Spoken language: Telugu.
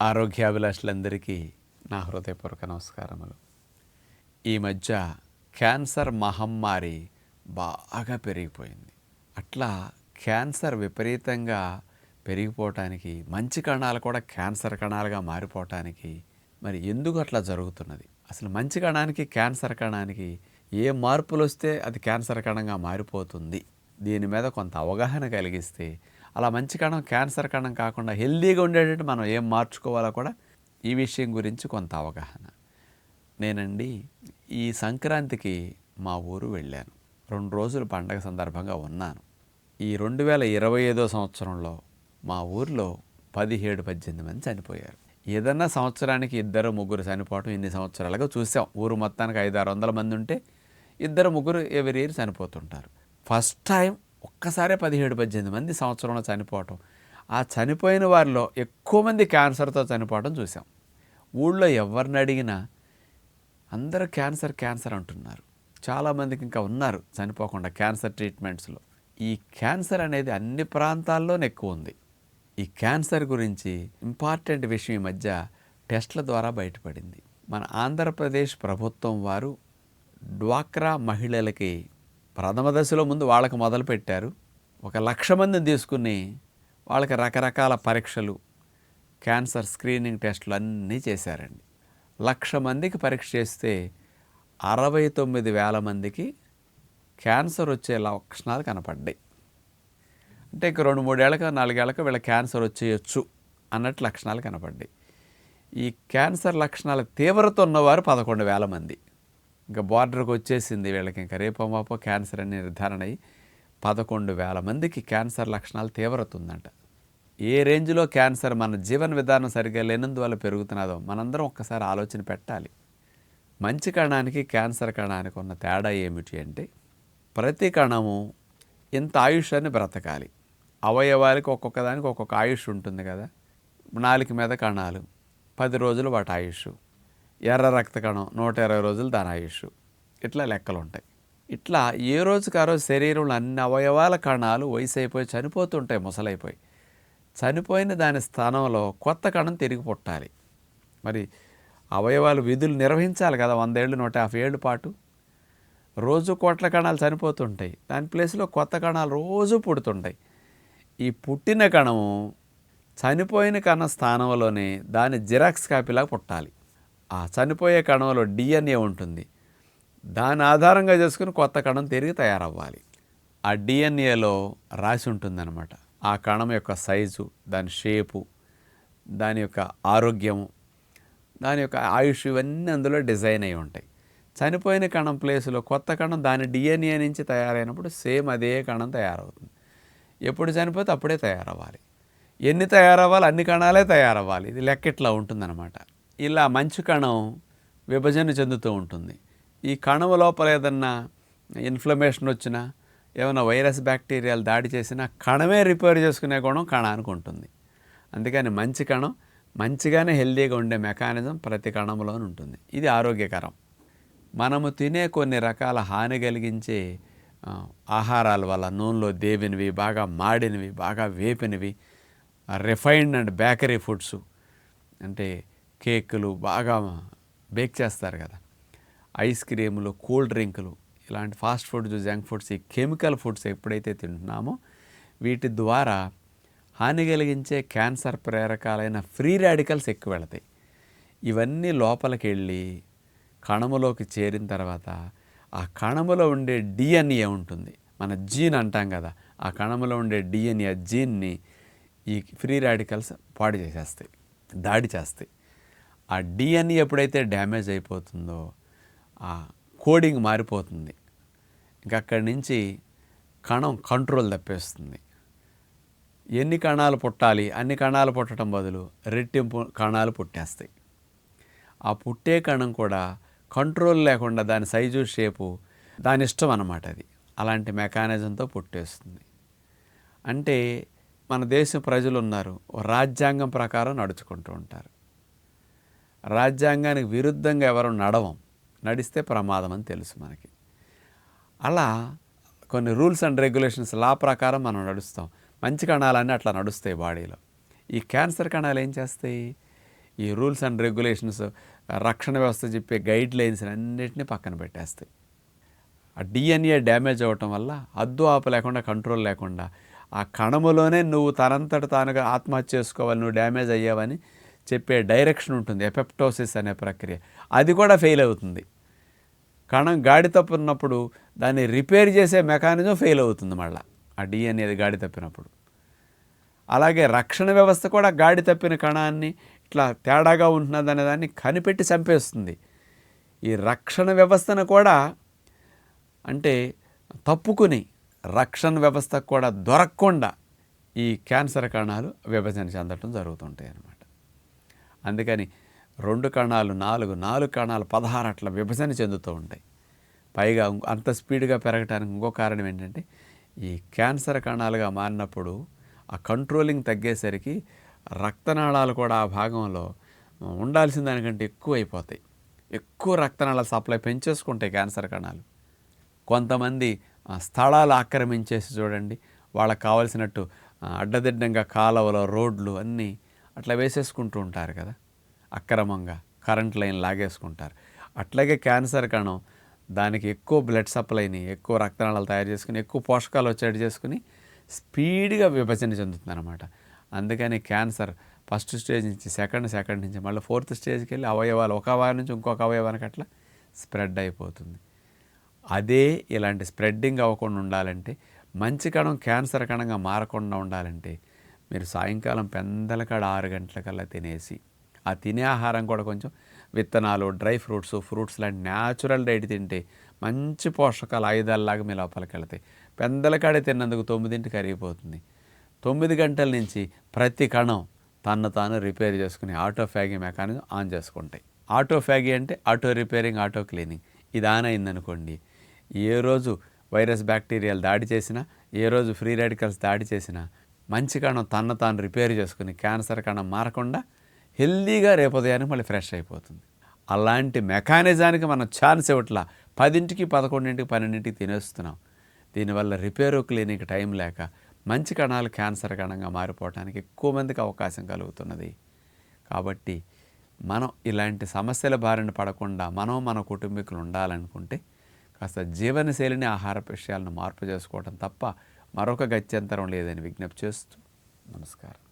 ఆరోగ్యాభిలాషులందరికీ నా హృదయపూర్వక నమస్కారములు. ఈ మధ్య క్యాన్సర్ మహమ్మారి బాగా పెరిగిపోయింది. అట్లా క్యాన్సర్ విపరీతంగా పెరిగిపోవటానికి మంచి కణాలు కూడా క్యాన్సర్ కణాలుగా మారిపోవటానికి మరి ఎందుకు అట్లా జరుగుతున్నది? అసలు మంచి కణానికి క్యాన్సర్ కణానికి ఏ మార్పులు వస్తే అది క్యాన్సర్ కణంగా మారిపోతుంది? దీని మీద కొంత అవగాహన కలిగిస్తే అలా మంచి కణం క్యాన్సర్ కణం కాకుండా హెల్దీగా ఉండేటట్టు మనం ఏం మార్చుకోవాలో కూడా ఈ విషయం గురించి కొంత అవగాహన. నేనండి ఈ సంక్రాంతికి మా ఊరు వెళ్ళాను. రెండు రోజులు పండగ సందర్భంగా ఉన్నాను. ఈ రెండు వేల ఇరవై ఐదో సంవత్సరంలో మా ఊర్లో పదిహేడు పద్దెనిమిది మంది చనిపోయారు. ఏదన్నా సంవత్సరానికి ఇద్దరు ముగ్గురు చనిపోవటం ఇన్ని సంవత్సరాలుగా చూసాం. ఊరు మొత్తానికి ఐదు ఆరు వందల మంది ఉంటే ఇద్దరు ముగ్గురు ఎవరి ఇయర్ చనిపోతుంటారు. ఫస్ట్ టైం ఒక్కసారే పదిహేడు పద్దెనిమిది మంది సంవత్సరంలో చనిపోవటం. ఆ చనిపోయిన వారిలో ఎక్కువ మంది క్యాన్సర్తో చనిపోవటం చూసాం. ఊళ్ళో ఎవరిని అడిగినా అందరూ క్యాన్సర్ క్యాన్సర్ అంటున్నారు. చాలామందికి ఇంకా ఉన్నారు చనిపోకుండా క్యాన్సర్ ట్రీట్మెంట్స్లో. ఈ క్యాన్సర్ అనేది అన్ని ప్రాంతాల్లోనే ఎక్కువ ఉంది. ఈ క్యాన్సర్ గురించి ఇంపార్టెంట్ విషయం ఈ మధ్య టెస్ట్ల ద్వారా బయటపడింది. మన ఆంధ్రప్రదేశ్ ప్రభుత్వం వారు డ్వాక్రా మహిళలకి ప్రథమ దశలో ముందు వాళ్ళకి మొదలుపెట్టారు. ఒక లక్ష మందిని తీసుకుని వాళ్ళకి రకరకాల పరీక్షలు క్యాన్సర్ స్క్రీనింగ్ టెస్టులు అన్నీ చేశారండి. లక్ష మందికి పరీక్ష చేస్తే అరవై తొమ్మిది వేల మందికి క్యాన్సర్ వచ్చే లక్షణాలు కనపడ్డాయి. అంటే ఇంక రెండు మూడేళ్ళకి నాలుగేళ్ళకి వీళ్ళ క్యాన్సర్ వచ్చేయచ్చు అన్నట్టు లక్షణాలు కనపడ్డాయి. ఈ క్యాన్సర్ లక్షణాల తీవ్రత ఉన్నవారు పదకొండు వేల మంది. ఇంకా బార్డర్కి వచ్చేసింది వీళ్ళకి. ఇంకా రేపో మాపో క్యాన్సర్ అని నిర్ధారణ అయ్యి పదకొండు వేల మందికి క్యాన్సర్ లక్షణాలు తీవ్రత ఉందంట ఏ రేంజ్లో క్యాన్సర్ మన జీవన విధానం సరిగ్గా లేనందువల్ల పెరుగుతున్నదో మనందరం ఒక్కసారి ఆలోచన పెట్టాలి. మంచి కణానికి క్యాన్సర్ కణానికి ఉన్న తేడా ఏమిటి అంటే ప్రతి కణము ఇంత ఆయుష్యాన్ని బ్రతకాలి. అవయవాలకి ఒక్కొక్క దానికి ఒక్కొక్క ఆయుష్ ఉంటుంది కదా. నాలుగు మీద కణాలు పది రోజులు వాటి ఆయుష్. ఎర్ర రక్త కణం నూట ఇరవై రోజులు దాని ఆయుష్ ఇట్లా లెక్కలు ఉంటాయి ఇట్లా ఏ రోజుకి ఆ రోజు శరీరంలో అన్ని అవయవాల కణాలు వయసు అయిపోయి చనిపోతుంటాయి ముసలైపోయి. చనిపోయిన దాని స్థానంలో కొత్త కణం తిరిగి పుట్టాలి. మరి అవయవాలు విధులు నిర్వహించాలి కదా వందేళ్ళు నూట యాభై ఏళ్ళ పాటు. రోజు కోట్ల కణాలు చనిపోతుంటాయి. దాని ప్లేస్లో కొత్త కణాలు రోజు పుడుతుంటాయి. ఈ పుట్టిన కణము చనిపోయిన కణ స్థానంలోనే దాని జిరాక్స్ కాపీలాగా పుట్టాలి. ఆ చనిపోయే కణంలో డిఎన్ఏ ఉంటుంది. దాని ఆధారంగా చేసుకుని కొత్త కణం తిరిగి తయారవ్వాలి. ఆ డిఎన్ఏలో రాసి ఉంటుందన్నమాట. ఆ కణం యొక్క సైజు దాని షేపు దాని యొక్క ఆరోగ్యము దాని యొక్క ఆయుష్ ఇవన్నీ అందులో డిజైన్ అయి ఉంటాయి. చనిపోయిన కణం ప్లేస్లో కొత్త కణం దాని డిఎన్ఏ నుంచి తయారైనప్పుడు సేమ్ అదే కణం తయారవుతుంది. ఎప్పుడు చనిపోతే అప్పుడే తయారవ్వాలి. ఎన్ని తయారవ్వాలి? అన్ని కణాలే తయారవ్వాలి. ఇది లెక్క ఇట్లా ఉంటుందన్నమాట. ఇలా మంచి కణం విభజన చెందుతూ ఉంటుంది. ఈ కణం లోపల ఏదన్నా ఇన్ఫ్లమేషన్ వచ్చినా ఏమైనా వైరస్ బ్యాక్టీరియాలు దాడి చేసినా కణమే రిపేర్ చేసుకునే గుణం కణానికి ఉంటుంది. అందుకని మంచి కణం మంచిగానే హెల్దీగా ఉండే మెకానిజం ప్రతి కణంలోనూ ఉంటుంది. ఇది ఆరోగ్యకరం. మనము తినే కొన్ని రకాల హాని కలిగించే ఆహారాల వల్ల నూనెలో దేవినవి బాగా మాడినవి బాగా వేపినవి రిఫైన్డ్ అండ్ బేకరీ ఫుడ్స్ అంటే కేకులు బాగా బేక్ చేస్తారు కదా. ఐస్ క్రీములు కూల్ డ్రింకులు ఇలాంటి ఫాస్ట్ ఫుడ్స్ జంక్ ఫుడ్స్ ఈ కెమికల్ ఫుడ్స్ ఎప్పుడైతే తింటున్నామో వీటి ద్వారా హాని కలిగించే క్యాన్సర్ ప్రేరకాలైన ఫ్రీ రాడికల్స్ ఎక్కువ వెళతాయి. ఇవన్నీ లోపలికి వెళ్ళి కణములోకి చేరిన తర్వాత ఆ కణములో ఉండే డిఎన్ఏ ఉంటుంది. మన జీన్ అంటాం కదా ఆ కణములో ఉండే డిఎన్ఏ జీన్ని ఈ ఫ్రీ రాడికల్స్ పాడు చేసేస్తాయి దాడి చేస్తాయి. ఆ డిఎన్ఏ ఎప్పుడైతే డ్యామేజ్ అయిపోతుందో ఆ కోడింగ్ మారిపోతుంది. ఇంకా అక్కడి నుంచి కణం కంట్రోల్ తప్పేస్తుంది. ఎన్ని కణాలు పుట్టాలి అన్ని కణాలు పుట్టడం బదులు రెట్టింపు కణాలు పుట్టేస్తాయి. ఆ పుట్టే కణం కూడా కంట్రోల్ లేకుండా దాని సైజు షేపు దాని ఇష్టం అన్నమాట అది. అలాంటి మెకానిజంతో పుట్టేస్తుంది. అంటే మన దేశం ప్రజలు ఉన్నారు ఓ రాజ్యాంగం ప్రకారం నడుచుకుంటూ ఉంటారు. రాజ్యాంగానికి విరుద్ధంగా ఎవరు నడవం నడిస్తే ప్రమాదం అని తెలుసు మనకి. అలా కొన్ని రూల్స్ అండ్ రెగ్యులేషన్స్ లా ప్రకారం మనం నడుస్తాం. మంచి కణాలన్నీ అట్లా నడుస్తాయి బాడీలో. ఈ క్యాన్సర్ కణాలు ఏం చేస్తాయి? ఈ రూల్స్ అండ్ రెగ్యులేషన్స్ రక్షణ వ్యవస్థ చెప్పే గైడ్ లైన్స్ అన్నింటినీ పక్కన పెట్టేస్తాయి. ఆ డిఎన్ఏ డ్యామేజ్ అవ్వటం వల్ల అద్దు ఆపు లేకుండా కంట్రోల్ లేకుండా ఆ కణములోనే నువ్వు తనంతట తానుగా ఆత్మహత్య చేసుకోవాలి నువ్వు డ్యామేజ్ అయ్యావని చెప్పే డైరెక్షన్ ఉంటుంది ఎపెప్టోసిస్ అనే ప్రక్రియ. అది కూడా ఫెయిల్ అవుతుంది. కణం గాడి తప్పున్నప్పుడు దాన్ని రిపేర్ చేసే మెకానిజం ఫెయిల్ అవుతుంది మళ్ళీ ఆ డిఎన్ఏది గాడి తప్పినప్పుడు. అలాగే రక్షణ వ్యవస్థ కూడా గాడి తప్పిన కణాన్ని ఇట్లా తేడాగా ఉంటున్నదనే దాన్ని కనిపెట్టి చంపేస్తుంది. ఈ రక్షణ వ్యవస్థను కూడా అంటే తప్పుకుని రక్షణ వ్యవస్థ కూడా దొరకకుండా ఈ క్యాన్సర్ కణాలు విభజన చెందటం జరుగుతుంటాయి అన్నమాట అందుకని రెండు కణాలు నాలుగు నాలుగు కణాలు పదహారు అట్లా విభజన చెందుతూ ఉంటాయి. పైగా అంత స్పీడ్గా పెరగటానికి ఇంకో కారణం ఏంటంటే ఈ క్యాన్సర్ కణాలుగా మారినప్పుడు ఆ కంట్రోలింగ్ తగ్గేసరికి రక్తనాళాలు కూడా ఆ భాగంలో ఉండాల్సిన దానికంటే ఎక్కువ అయిపోతాయి. ఎక్కువ రక్తనాళాల సప్లై పెంచేసుకుంటాయి క్యాన్సర్ కణాలు. కొంతమంది స్థలాలు ఆక్రమించేసి చూడండి వాళ్ళకి కావలసినట్టు అడ్డదిడ్డంగా కాలువలు రోడ్లు అన్నీ అట్లా వేసేసుకుంటూ ఉంటారు కదా. అక్రమంగా కరెంట్ లైన్ లాగేసుకుంటారు. అట్లాగే క్యాన్సర్ కణం దానికి ఎక్కువ బ్లడ్ సప్లైని ఎక్కువ రక్తనాళాలు తయారు చేసుకుని ఎక్కువ పోషకాలు వచ్చేట్టు చేసుకుని స్పీడ్గా విభజన చెందుతుంది అనమాట అందుకని క్యాన్సర్ ఫస్ట్ స్టేజ్ నుంచి సెకండ్ సెకండ్ నుంచి మళ్ళీ ఫోర్త్ స్టేజ్కి వెళ్ళి అవయవాలు ఒక అవయవం నుంచి ఇంకొక అవయవానికి అట్లా స్ప్రెడ్ అయిపోతుంది. అదే ఇలాంటి స్ప్రెడ్డింగ్ అవ్వకుండా ఉండాలంటే మంచి కణం క్యాన్సర్ కణంగా మారకుండా ఉండాలంటే మీరు సాయంకాలం పెందలకాడ ఆరు గంటలకల్లా తినేసి ఆ తినే ఆహారం కూడా కొంచెం విత్తనాలు డ్రై ఫ్రూట్స్ ఫ్రూట్స్ లాంటి న్యాచురల్ డైట్ తింటే మంచి పోషకాలు ఆయుధాలలాగా మీ లోపలికి వెళ్తాయి. పెందలకాడే తిన్నందుకు తొమ్మిదింటికి కరిగిపోతుంది. తొమ్మిది గంటల నుంచి ప్రతి కణం తను తాను రిపేర్ చేసుకుని ఆటోఫాగి మెకానిజం ఆన్ చేసుకుంటాయి. ఆటోఫాగి అంటే ఆటో రిపేరింగ్ ఆటో క్లీనింగ్. ఇది ఆన్ అయిందనుకోండి ఏ రోజు వైరస్ బ్యాక్టీరియాలు దాడి చేసినా ఏ రోజు ఫ్రీ రాడికల్స్ దాడి చేసినా మంచి కణం తన తాను రిపేర్ చేసుకుని క్యాన్సర్ కణం మారకుండా హెల్దీగా రేపుదయానికి మళ్ళీ ఫ్రెష్ అయిపోతుంది. అలాంటి మెకానిజానికి మనం ఛాన్స్ ఇవ్వట్లా. పదింటికి పదకొండింటికి పన్నెండింటికి తినేస్తున్నాం. దీనివల్ల రిపేరు క్లినిక్ టైం లేక మంచి కణాలు క్యాన్సర్ కణంగా మారిపోవడానికి ఎక్కువ మందికి అవకాశం కలుగుతున్నది. కాబట్టి మనం ఇలాంటి సమస్యల బారిన పడకుండా మనం మన కుటుంబీకులు ఉండాలనుకుంటే కాస్త జీవనశైలిని ఆహార విషయాలను మార్పు చేసుకోవడం తప్ప మరొక గత్యంతరం లేదని విజ్ఞప్తి చేస్తూ నమస్కారం.